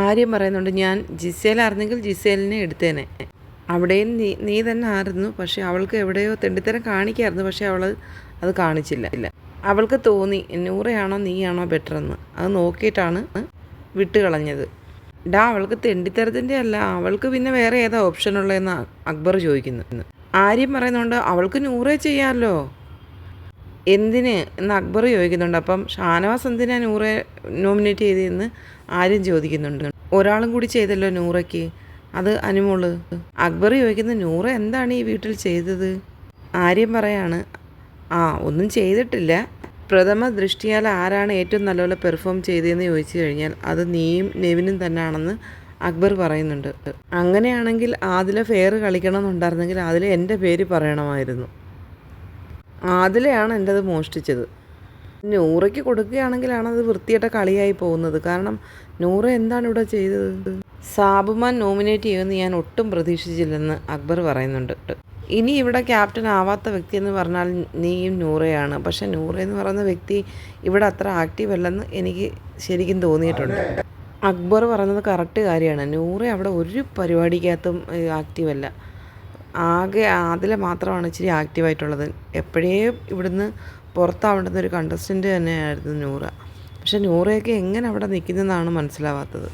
ആര്യം പറയുന്നുണ്ട് ഞാൻ ജിസേലായിരുന്നെങ്കിൽ ജിസേലിനെ എടുത്തേനെ. അവിടെയും നീ നീ തന്നെ ആയിരുന്നു പക്ഷേ അവൾക്ക് എവിടെയോ തെണ്ടിത്തരം കാണിക്കായിരുന്നു പക്ഷേ അവൾ അത് കാണിച്ചില്ല. ഇല്ല അവൾക്ക് തോന്നി നൂറയാണോ നീയാണോ ബെറ്റർ എന്ന് അത് നോക്കിയിട്ടാണ് വിട്ടുകളഞ്ഞത്. ഡാ അവൾക്ക് തെണ്ടിത്തരത്തിന്റെ അല്ല അവൾക്ക് പിന്നെ വേറെ ഏതാ ഓപ്ഷൻ ഉള്ളതെന്ന് അക്ബർ ചോദിക്കുന്നു. ആര്യം പറയുന്നുണ്ട് അവൾക്ക് നൂറേ ചെയ്യാമല്ലോ. എന്തിന് എന്ന് അക്ബർ ചോദിക്കുന്നുണ്ട്. അപ്പം ഷാനവാസ് എന്തിനാ നൂറെ നോമിനേറ്റ് ചെയ്തതെന്ന് ആരും ചോദിക്കുന്നുണ്ട്. ഒരാളും കൂടി ചെയ്തല്ലോ നൂറയ്ക്ക്. അത് അനുമോൾ. അക്ബർ ചോദിക്കുന്നത് നൂറ എന്താണ് ഈ വീട്ടിൽ ചെയ്തത്? ആര്യം പറയാണ് ആ ഒന്നും ചെയ്തിട്ടില്ല. പ്രഥമ ദൃഷ്ടിയാൽ ആരാണ് ഏറ്റവും നല്ലപോലെ പെർഫോം ചെയ്തതെന്ന് ചോദിച്ചു കഴിഞ്ഞാൽ അത് നീയും നെവിനും തന്നെയാണെന്ന് അക്ബർ പറയുന്നുണ്ട്. അങ്ങനെയാണെങ്കിൽ ആദില ഫെയർ കളിക്കണമെന്നുണ്ടായിരുന്നെങ്കിൽ അതിൽ എന്റെ പേര് പറയണമായിരുന്നു. ആദിലയാണ് എന്റെ അത് മോഷ്ടിച്ചത്. നൂറയ്ക്ക് കൊടുക്കുകയാണെങ്കിലാണ് അത് വൃത്തിയായിട്ട കളിയായി പോകുന്നത്. കാരണം നൂറ എന്താണ് ഇവിടെ ചെയ്തത്? സാബുമാൻ നോമിനേറ്റ് ചെയ്യുമെന്ന് ഞാൻ ഒട്ടും പ്രതീക്ഷിച്ചില്ലെന്ന് അക്ബർ പറയുന്നുണ്ട്. ഇനി ഇവിടെ ക്യാപ്റ്റൻ ആവാത്ത വ്യക്തി എന്ന് പറഞ്ഞാൽ നീയും നൂറയാണ്. പക്ഷേ നൂറ എന്ന് പറയുന്ന വ്യക്തി ഇവിടെ അത്ര ആക്റ്റീവ് അല്ലെന്ന് എനിക്ക് ശരിക്കും തോന്നിയിട്ടുണ്ട്. അക്ബർ പറയുന്നത് കറക്റ്റ് കാര്യമാണ്. നൂറ അവിടെ ഒരു പരിപാടിക്കകത്തും ആക്റ്റീവ് അല്ല. ആകെ അതിൽ മാത്രമാണ് ഇച്ചിരി ആക്റ്റീവായിട്ടുള്ളത് എപ്പോഴേ ഇവിടുന്ന് പുറത്താവേണ്ടുന്ന ഒരു കണ്ടസ്റ്റന്റ് തന്നെയായിരുന്നു നൂറ. പക്ഷെ നൂറയൊക്കെ എങ്ങനെ അവിടെ നിൽക്കുന്നതെന്നാണ് മനസ്സിലാവാത്തത്.